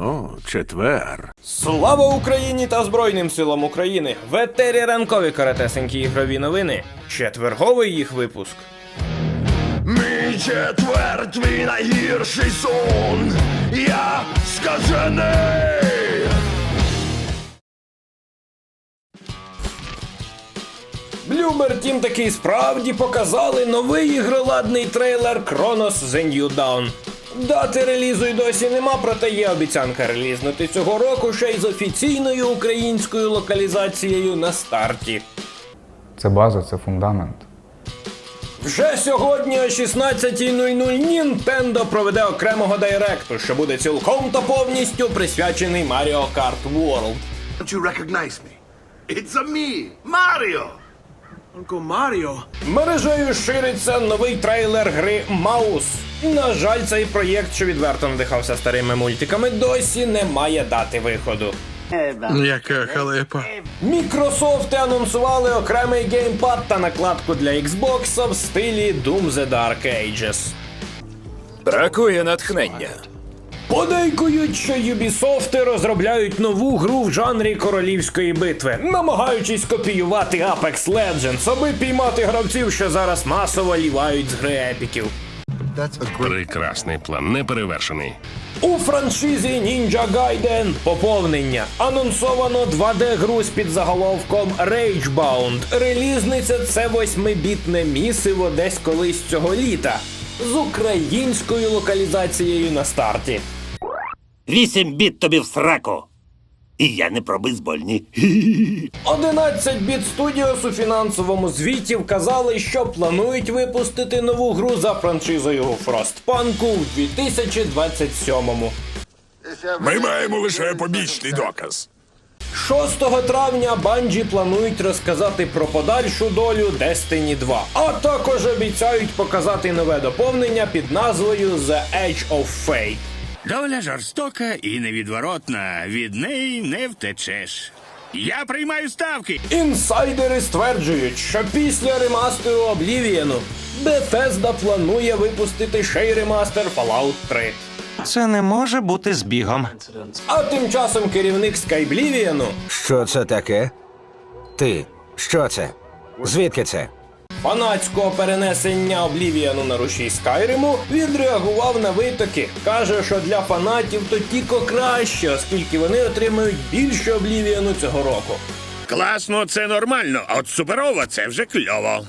О, четвер. Слава Україні та Збройним силам України! В етері ранкові каратесенькі ігрові новини. Четверговий їх випуск. Мій четвер, твій найгірший сон. Я скажений. Bloober Team таки справді показали новий ігроладний трейлер Chronos The New Dawn. Дати релізу й досі нема, проте є обіцянка релізнути цього року ще й з офіційною українською локалізацією на старті. Це база, це фундамент. Вже сьогодні о 16.00 Nintendo проведе окремого директу, що буде цілком та повністю присвячений Mario Kart World. Don't you recognize me? It's a me, Mario. Uncle Mario. Мережею шириться новий трейлер гри Маус. На жаль, цей проєкт, що відверто надихався старими мультиками, досі не має дати виходу. Яка халепа. Мікрософти анонсували окремий геймпад та накладку для Xbox в стилі Doom The Dark Ages. Бракує натхнення. Подейкують, що Ubisoft розробляють нову гру в жанрі королівської битви, намагаючись копіювати Apex Legends, аби піймати гравців, що зараз масово лівають з гри епіків. Прекрасний план, неперевершений. У франшизі Ninja Gaiden поповнення анонсовано 2D-гру з підзаголовком Ragebound. Релізниця це восьмибітне місиво десь колись цього літа з українською локалізацією на старті. Вісім біт тобі в сраку. І я не про бейсбольні. 11-біт Studios у фінансовому звіті вказали, що планують випустити нову гру за франшизою Frostpunk у 2027-му. Ми маємо лише побічний доказ. 6 травня Bungie планують розказати про подальшу долю Destiny 2, а також обіцяють показати нове доповнення під назвою The Edge of Fate. Доля жорстока і невідворотна. Від неї не втечеш. Я приймаю ставки. Інсайдери стверджують, що після ремастеру Oblivion Bethesda планує випустити ще й ремастер Fallout 3. Це не може бути збігом. А тим часом керівник Skyblivion Що це таке? Ти. Що це? Звідки це? Фанатського перенесення Облівіану на рушій Скайриму відреагував на витоки. Каже, що для фанатів то тільки краще, оскільки вони отримають більше Облівіану цього року. Класно, це нормально, а от суперово це вже кльово.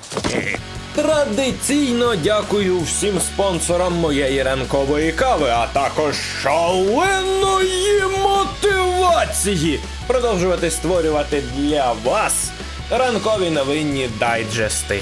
Традиційно дякую всім спонсорам моєї ранкової кави, а також шаленої мотивації продовжувати створювати для вас ранкові новинні дайджести.